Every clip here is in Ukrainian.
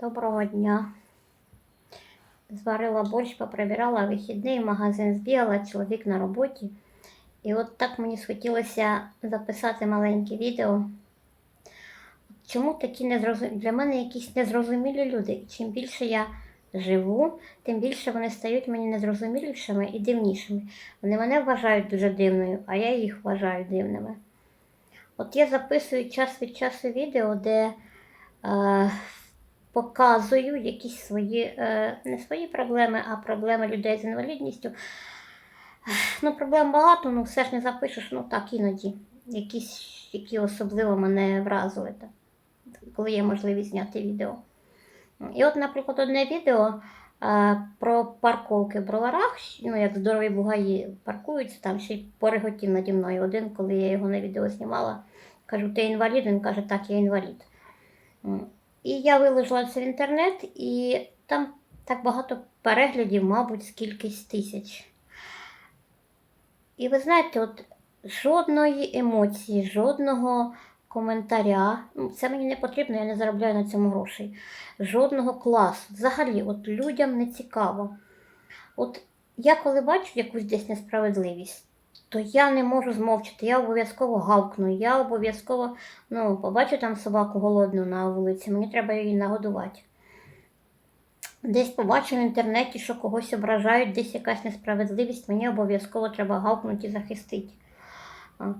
Доброго дня. Зварила борщ, поприбирала вихідний, магазин збігала, чоловік на роботі. І от так мені схотілося записати маленьке відео. Чому такі незрозумілі? Для мене якісь незрозумілі люди. І чим більше я живу, тим більше вони стають мені незрозумілішими і дивнішими. Вони мене вважають дуже дивною, а я їх вважаю дивними. От я записую час від часу відео, де е, показую якісь свої, е, не свої проблеми, а проблеми людей з інвалідністю. Ну, проблем багато, ну все ж не запишеш, ну так іноді. Якісь, які особливо мене вразили, коли є можливість зняти відео. І от, наприклад, одне відео е, про парковки в броварах, ну як здорові бугаї паркуються, там ще й пореготів наді мною один, коли я його на відео знімала. Кажу, ти інвалід? Він каже, так, я інвалід. І я виложила це в інтернет, і там так багато переглядів, мабуть, скількись тисяч. І ви знаєте, от жодної емоції, жодного коментаря, ну, це мені не потрібно, я не заробляю на цьому грошей. Жодного класу. Взагалі, от людям не цікаво. От я коли бачу якусь десь несправедливість, то я не можу змовчати, я обов'язково гавкну, я обов'язково ну, побачу там собаку голодну на вулиці, мені треба її нагодувати. Десь побачу в інтернеті, що когось ображають, десь якась несправедливість, мені обов'язково треба гавкнути і захистити. А.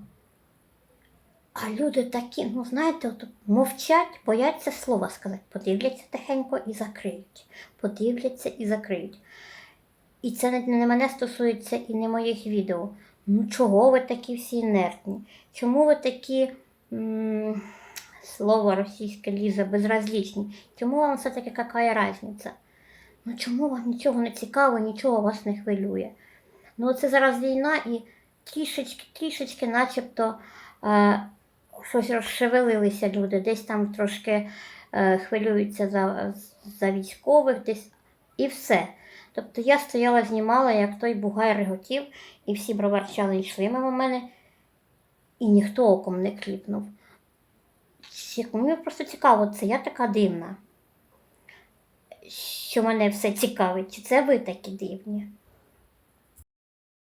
Люди такі, ну знаєте, от мовчать, бояться слова сказати, подивляться тихенько і закриють. Подивляться і закриють. І це не мене стосується і не моїх відео. Ну чого ви такі всі інертні? Чому ви такі м- слово російське лізе безразлічні? Чому вам все-таки яка різниця? Ну чому вам нічого не цікаво, нічого вас не хвилює? Ну це зараз війна і трішечки, трішечки, начебто е, щось розшевелилися люди, десь там трошки е, хвилюються за, за військових, десь і все. Тобто я стояла, знімала, як той бугай реготів, і всі броварчали йшли мимо мене, і ніхто оком не кліпнув. Мені просто цікаво, це я така дивна, що мене все цікавить, чи це ви такі дивні?